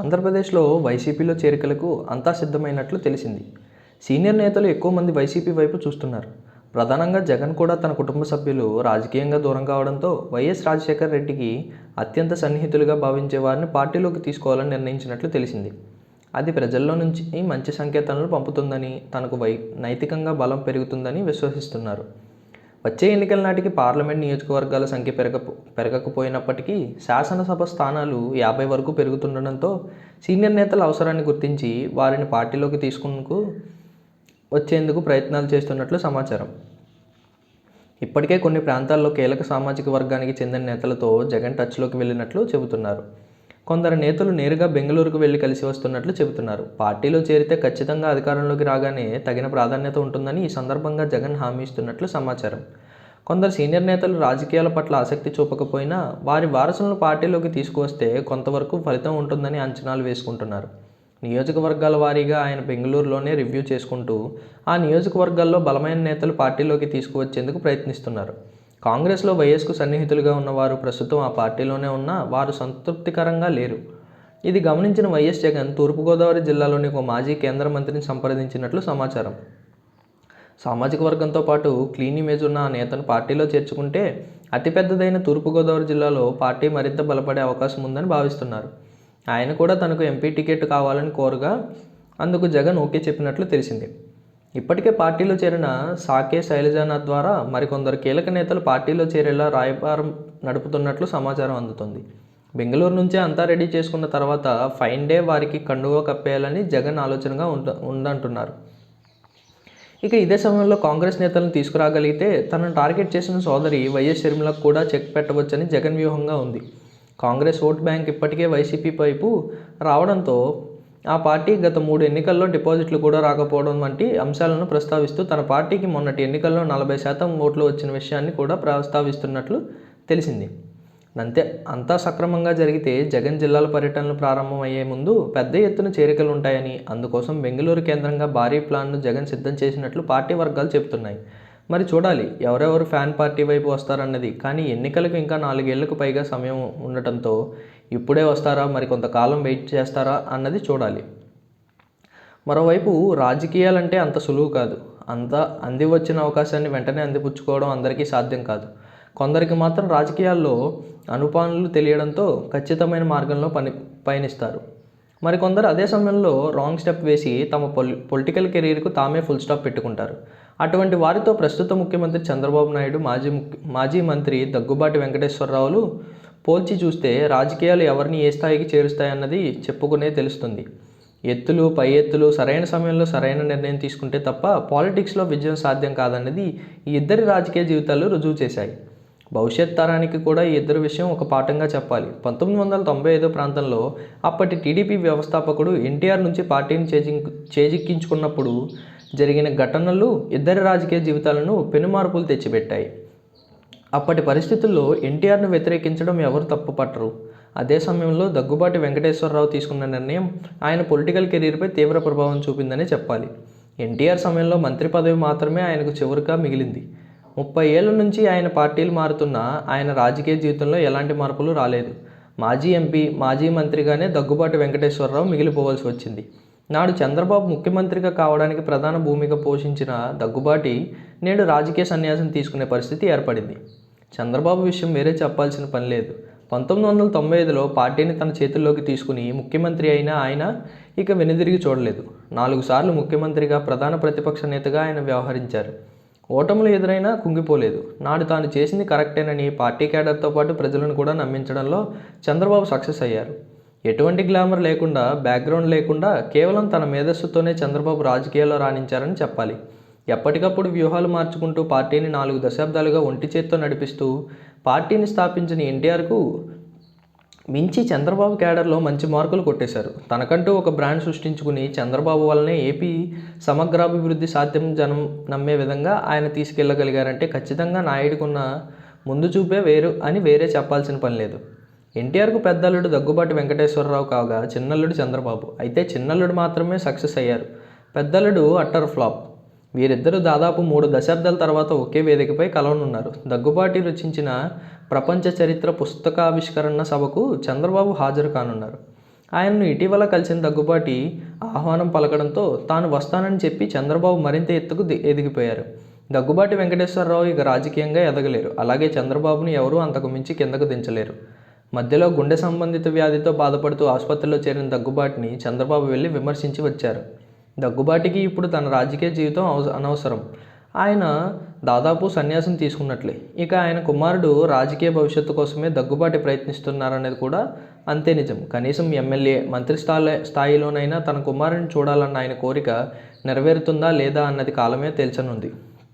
ఆంధ్రప్రదేశ్లో వైసీపీలో చేరికలకు అంతా సిద్ధమైనట్లు తెలిసింది. సీనియర్ నేతలు ఎక్కువ మంది వైసీపీ వైపు చూస్తున్నారు. ప్రధానంగా జగన్ కూడా తన కుటుంబ సభ్యులు రాజకీయంగా దూరం కావడంతో వైఎస్ రాజశేఖర్ రెడ్డికి అత్యంత సన్నిహితులుగా భావించే వారిని పార్టీలోకి తీసుకోవాలని నిర్ణయించినట్లు తెలిసింది. అది ప్రజల్లో నుంచి మంచి సంకేతాలను పంపుతుందని తనకు వై నైతికంగా బలం పెరుగుతుందని విశ్వసిస్తున్నారు. వచ్చే ఎన్నికల నాటికి పార్లమెంట్ నియోజకవర్గాల సంఖ్య పెరగ పెరగకపోయినప్పటికీ శాసనసభ స్థానాలు యాభై వరకు పెరుగుతుండడంతో సీనియర్ నేతల అవసరాన్ని గుర్తించి వారిని పార్టీలోకి తీసుకుంటూ వచ్చేందుకు ప్రయత్నాలు చేస్తున్నట్లు సమాచారం. ఇప్పటికే కొన్ని ప్రాంతాల్లో కీలక సామాజిక వర్గానికి చెందిన నేతలతో జగన్ టచ్లోకి వెళ్ళినట్లు చెబుతున్నారు. కొందరు నేతలు నేరుగా బెంగళూరుకు వెళ్ళి కలిసి వస్తున్నట్లు చెబుతున్నారు. పార్టీలో చేరితే ఖచ్చితంగా అధికారంలోకి రాగానే తగిన ప్రాధాన్యత ఉంటుందని ఈ సందర్భంగా జగన్ హామీ ఇస్తున్నట్లు సమాచారం. కొందరు సీనియర్ నేతలు రాజకీయాల పట్ల ఆసక్తి చూపకపోయినా వారి వారసులను పార్టీలోకి తీసుకువస్తే కొంతవరకు ఫలితం ఉంటుందని అంచనాలు వేసుకుంటున్నారు. నియోజకవర్గాల వారీగా ఆయన బెంగళూరులోనే రివ్యూ చేసుకుంటూ ఆ నియోజకవర్గాల్లో బలమైన నేతలు పార్టీలోకి తీసుకువచ్చేందుకు ప్రయత్నిస్తున్నారు. కాంగ్రెస్లో వైఎస్కు సన్నిహితులుగా ఉన్నవారు ప్రస్తుతం ఆ పార్టీలోనే ఉన్నా వారు సంతృప్తికరంగా లేరు. ఇది గమనించిన వైఎస్ జగన్ తూర్పుగోదావరి జిల్లాలోని ఒక మాజీ కేంద్ర మంత్రిని సంప్రదించినట్లు సమాచారం. సామాజిక వర్గంతో పాటు క్లీన్ ఇమేజ్ ఉన్న ఆ నేతను పార్టీలో చేర్చుకుంటే అతిపెద్దదైన తూర్పుగోదావరి జిల్లాలో పార్టీ మరింత బలపడే అవకాశం ఉందని భావిస్తున్నారు. ఆయన కూడా తనకు ఎంపీ టికెట్ కావాలని కోరగా అందుకు జగన్ ఓకే చెప్పినట్లు తెలిసింది. ఇప్పటికే పార్టీలో చేరిన సాకే శైలజానాథ్ ద్వారా మరికొందరు కీలక నేతలు పార్టీలో చేరేలా రాయబారం నడుపుతున్నట్లు సమాచారం అందుతుంది. బెంగళూరు నుంచే అంతా రెడీ చేసుకున్న తర్వాత ఫైన్ డే వారికి కండువా కప్పేయాలని జగన్ ఆలోచనగా ఉంట ఉందంటున్నారు. ఇక ఇదే సమయంలో కాంగ్రెస్ నేతలను తీసుకురాగలిగితే తనను టార్గెట్ చేసిన సోదరి వైఎస్ షర్మిలకు కూడా చెక్ పెట్టవచ్చని జగన్ వ్యూహంగా ఉంది. కాంగ్రెస్ ఓట్ బ్యాంక్ ఇప్పటికే వైసీపీ వైపు రావడంతో ఆ పార్టీ గత మూడు ఎన్నికల్లో డిపాజిట్లు కూడా రాకపోవడం వంటి అంశాలను ప్రస్తావిస్తూ తన పార్టీకి మొన్నటి ఎన్నికల్లో నలభై శాతం ఓట్లు వచ్చిన విషయాన్ని కూడా ప్రస్తావిస్తున్నట్లు తెలిసింది. అంతే అంతా సక్రమంగా జరిగితే జగన్ జిల్లాల పర్యటనలు ప్రారంభమయ్యే ముందు పెద్ద ఎత్తున చేరికలు ఉంటాయని అందుకోసం బెంగళూరు కేంద్రంగా భారీ ప్లాన్ను జగన్ సిద్ధం చేసినట్లు పార్టీ వర్గాలు చెబుతున్నాయి. మరి చూడాలి ఎవరెవరు ఫ్యాన్ పార్టీ వైపు వస్తారన్నది. కానీ ఎన్నికలకు ఇంకా నాలుగేళ్ళకు పైగా సమయం ఉండటంతో ఇప్పుడే వస్తారా మరి కొంతకాలం వెయిట్ చేస్తారా అన్నది చూడాలి. మరోవైపు రాజకీయాలంటే అంత సులువు కాదు. అంత అంది వచ్చిన అవకాశాన్ని వెంటనే అందిపుచ్చుకోవడం అందరికీ సాధ్యం కాదు. కొందరికి మాత్రం రాజకీయాల్లో అనుపానులు తెలియడంతో ఖచ్చితమైన మార్గంలో పని పయనిస్తారు. మరికొందరు అదే సమయంలో రాంగ్ స్టెప్ వేసి తమ పొలి పొలిటికల్ కెరీర్కు తామే ఫుల్ స్టాప్ పెట్టుకుంటారు. అటువంటి వారితో ప్రస్తుత ముఖ్యమంత్రి చంద్రబాబు నాయుడు మాజీ ముఖ్య మాజీ మంత్రి దగ్గుబాటి వెంకటేశ్వరరావులు పోల్చి చూస్తే రాజకీయాలు ఎవరిని ఏ స్థాయికి చేరుస్తాయన్నది చెప్పుకునే తెలుస్తుంది. ఎత్తులు పై ఎత్తులు సరైన సమయంలో సరైన నిర్ణయం తీసుకుంటే తప్ప పాలిటిక్స్లో విజయం సాధ్యం కాదన్నది ఈ ఇద్దరి రాజకీయ జీవితాలు రుజువు చేశాయి. భవిష్యత్ తరానికి కూడా ఈ ఇద్దరు విషయం ఒక పాఠంగా చెప్పాలి. పంతొమ్మిది వందల తొంభై ఐదో ప్రాంతంలో అప్పటి టీడీపీ వ్యవస్థాపకుడు ఎన్టీఆర్ నుంచి పార్టీని చేజి చేజిక్కించుకున్నప్పుడు జరిగిన ఘటనలు ఇద్దరి రాజకీయ జీవితాలను పెనుమార్పులు తెచ్చిపెట్టాయి. అప్పటి పరిస్థితుల్లో ఎన్టీఆర్ను వ్యతిరేకించడం ఎవరు తప్పు పట్టరు. అదే సమయంలో దగ్గుబాటి వెంకటేశ్వరరావు తీసుకున్న నిర్ణయం ఆయన పొలిటికల్ కెరీర్పై తీవ్ర ప్రభావం చూపిందనే చెప్పాలి. ఎన్టీఆర్ సమయంలో మంత్రి పదవి మాత్రమే ఆయనకు చివరిగా మిగిలింది. ముప్పై ఏళ్ళ నుంచి ఆయన పార్టీలు మారుతున్నా ఆయన రాజకీయ జీవితంలో ఎలాంటి మార్పులు రాలేదు. మాజీ ఎంపీ మాజీ మంత్రిగానే దగ్గుబాటి వెంకటేశ్వరరావు మిగిలిపోవాల్సి వచ్చింది. నాడు చంద్రబాబు ముఖ్యమంత్రిగా కావడానికి ప్రధాన భూమిక పోషించిన దగ్గుబాటి నేడు రాజకీయ సన్యాసం తీసుకునే పరిస్థితి ఏర్పడింది. చంద్రబాబు విషయం వేరే చెప్పాల్సిన పని లేదు. పంతొమ్మిది వందల తొంభై ఐదులో పార్టీని తన చేతుల్లోకి తీసుకుని ముఖ్యమంత్రి అయిన ఆయన ఇక వెనుదిరిగి చూడలేదు. నాలుగు సార్లు ముఖ్యమంత్రిగా ప్రధాన ప్రతిపక్ష నేతగా ఆయన వ్యవహరించారు. ఓటములు ఎదురైనా కుంగిపోలేదు. నాడు తాను చేసింది కరెక్టేనని పార్టీ కేడర్తో పాటు ప్రజలను కూడా నమ్మించడంలో చంద్రబాబు సక్సెస్ అయ్యారు. ఎటువంటి గ్లామర్ లేకుండా బ్యాక్గ్రౌండ్ లేకుండా కేవలం తన మేధస్సుతోనే చంద్రబాబు రాజకీయాల్లో రాణించారని చెప్పాలి. ఎప్పటికప్పుడు వ్యూహాలు మార్చుకుంటూ పార్టీని నాలుగు దశాబ్దాలుగా ఒంటి చేత్తో నడిపిస్తూ పార్టీని స్థాపించిన ఎన్టీఆర్కు మించి చంద్రబాబు క్యాడర్లో మంచి మార్కులు కొట్టేశారు. తనకంటూ ఒక బ్రాండ్ సృష్టించుకుని చంద్రబాబు వల్లనే ఏపీ సమగ్రాభివృద్ధి సాధ్యం జనం నమ్మే విధంగా ఆయన తీసుకెళ్ళగలిగారంటే ఖచ్చితంగా నాయుడుకున్న ముందు చూపే వేరు అని వేరే చెప్పాల్సిన పని లేదు. ఎన్టీఆర్కు పెద్దల్లుడు దగ్గుబాటి వెంకటేశ్వరరావు కాగా చిన్నల్లుడు చంద్రబాబు. అయితే చిన్నల్లుడు మాత్రమే సక్సెస్ అయ్యారు. పెద్దల్లుడు అట్టర్ ఫ్లాప్. వీరిద్దరూ దాదాపు మూడు దశాబ్దాల తర్వాత ఒకే వేదికపై కలవనున్నారు. దగ్గుబాటి రచించిన ప్రపంచ చరిత్ర పుస్తకావిష్కరణ సభకు చంద్రబాబు హాజరు కానున్నారు. ఆయన్ను ఇటీవల కలిసిన దగ్గుబాటి ఆహ్వానం పలకడంతో తాను వస్తానని చెప్పి చంద్రబాబు మరింత ఎత్తుకు ది- ఎదిగిపోయారు. దగ్గుబాటి వెంకటేశ్వరరావు ఇక రాజకీయంగా ఎదగలేరు. అలాగే చంద్రబాబును ఎవరూ అంతకు మించి కిందకు దించలేరు. మధ్యలో గుండె సంబంధిత వ్యాధితో బాధపడుతూ ఆసుపత్రిలో చేరిన దగ్గుబాటిని చంద్రబాబు వెళ్ళి విమర్శించి వచ్చారు. దగ్గుబాటికి ఇప్పుడు తన రాజకీయ జీవితం అవస అనవసరం. ఆయన దాదాపు సన్యాసం తీసుకున్నట్లే. ఇక ఆయన కుమారుడు రాజకీయ భవిష్యత్తు కోసమే దగ్గుబాటి ప్రయత్నిస్తున్నారనేది కూడా అంతే నిజం. కనీసం ఎమ్మెల్యే మంత్రి స్థాయి స్థాయిలోనైనా తన కుమారుని చూడాలన్న ఆయన కోరిక నెరవేరుతుందా లేదా అన్నది కాలమే తేల్చనుంది.